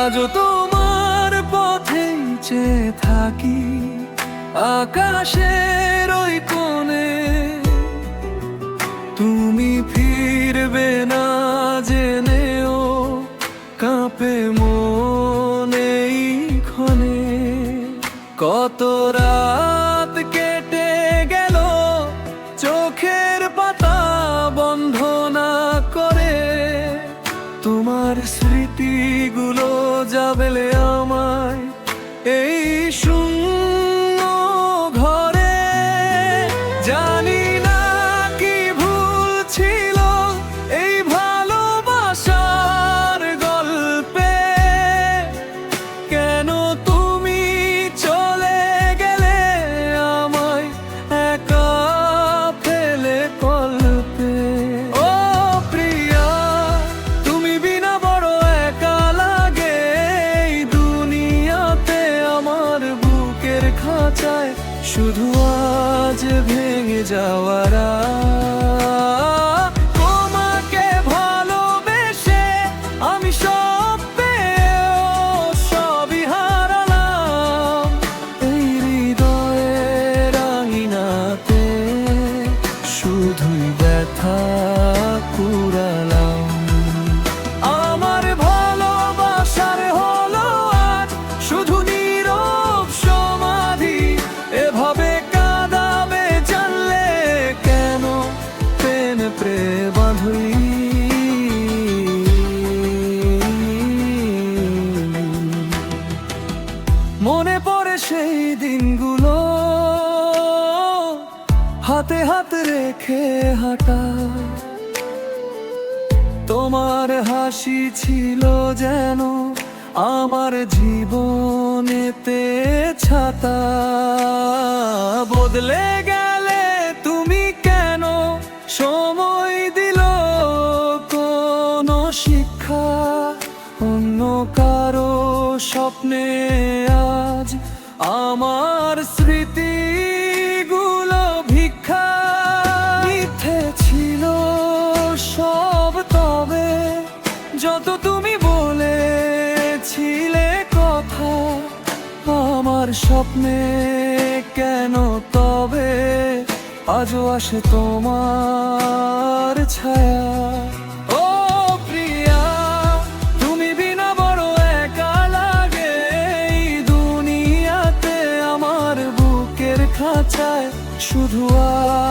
আজও তোমার পথেই চেয়ে থাকি আকাশের ওই কোণে। তুমি ফিরবে না জেনেও কাঁপে মনেই ক্ষণে কত রাত কেটে গেল, চোখের পাতা বন্ধ না করে। তোমার স্মৃতিগুলো যাবেলে আমায় এই শূন্য ঘরে জানি খাঁচায় শুধু আজ ভেঙে যাওয়ার ভালোবেসে আমি সব শুধুই ব্যথা আমার ভালোবাসার হলো আজ শুধু হাতে হাত রেখে হাঁটা। তোমার হাসি ছিল যেন আমার জীবনেতে ছাতা। বদলে গেলে তুমি কেন সময় দিল কোন শিক্ষা? অন্য কারও স্বপ্নে আজ আমার স্মৃতিগুলো যত তুমি বলেছিলে কথা, আমার স্বপ্নে কেন তবে আজও আসে তোমার ছায়া। ও প্রিয়া, তুমি বিনা বড় একা লাগে এই দুনিয়াতে আমার বুকের খাঁচায়, শুধু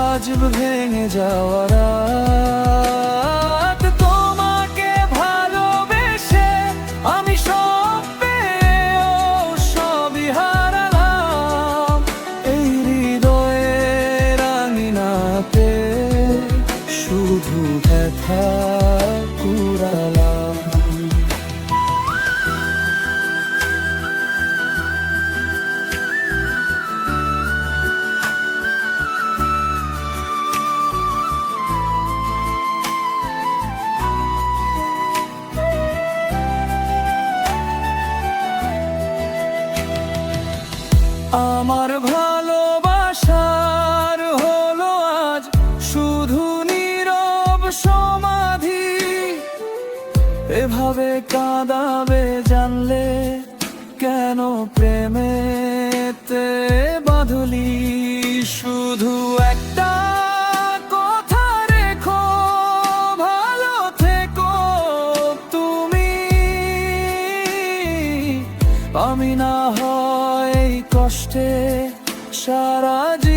আজ ভেঙে যাওয়ার আমার ভালোবাসার হলো আজ শুধু নীরব সমাধি। এভাবে কাঁদাবে জানলে কেন প্রেমেতে বাঁধলি? শুধু একটা রেখো, ভালো থেকো তুমি। আমি না হয় aşte şaracı